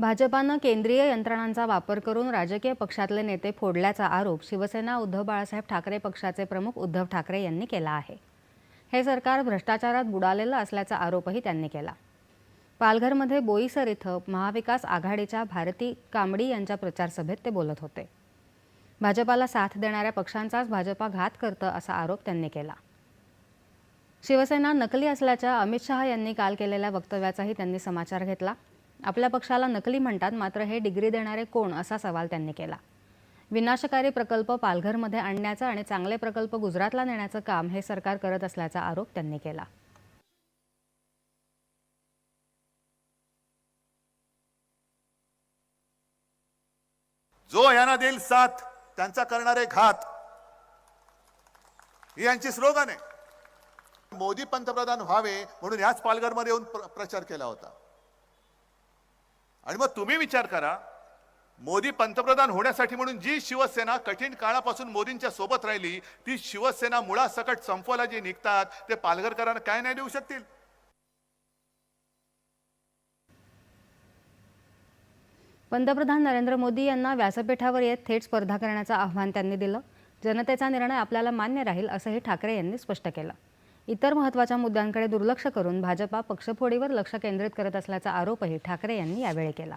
भाजपानं केंद्रीय यंत्रणांचा वापर करून राजकीय पक्षातले नेते फोडल्याचा आरोप शिवसेना उद्धव बाळासाहेब ठाकरे पक्षाचे प्रमुख उद्धव ठाकरे यांनी केला आहे. हे सरकार भ्रष्टाचारात बुडालेलं असल्याचा आरोपही त्यांनी केला. पालघरमध्ये बोईसर इथं महाविकास आघाडीच्या भारती कांबडी यांच्या प्रचारसभेत ते बोलत होते. भाजपाला साथ देणाऱ्या पक्षांचाच भाजपा घात करतं असा आरोप त्यांनी केला. शिवसेना नकली असल्याच्या अमित शहा यांनी काल केलेल्या वक्तव्याचाही त्यांनी समाचार घेतला. आपल्या पक्षाला नकली म्हणतात मात्र हे डिग्री देणारे कोण असा सवाल त्यांनी केला. विनाशकारी प्रकल्प पालघरमध्ये आणण्याचं आणि चांगले प्रकल्प गुजरातला नेण्याचं काम हे सरकार करत असल्याचा आरोप त्यांनी केला. जो ह्यांना देईल साथ त्यांचा करणारे घात. ही यांची स्लोगन आहे. मोदी पंतप्रधान व्हावे म्हणून याच पालघरमध्ये येऊन प्र- प्रचार केला होता. आणि मग तुम्ही विचार करा मोदी पंतप्रधान होण्यासाठी म्हणून जी शिवसेना कठीण काळापासून मोदींच्या सोबत राहिली ती शिवसेना मुळासकट संपवायला जे निघतात ते पालघरकरांना काय नाही देऊ शकतील? पंतप्रधान नरेंद्र मोदी यांना व्यासपीठावर येत थेट स्पर्धा करण्याचं आव्हान त्यांनी दिलं. जनतेचा निर्णय आपल्याला मान्य राहील असंही ठाकरे यांनी स्पष्ट केलं. इतर महत्त्वाच्या मुद्द्यांकडे दुर्लक्ष करून भाजपा पक्षफोडीवर लक्ष केंद्रित करत असल्याचा आरोपही ठाकरे यांनी यावेळी केला.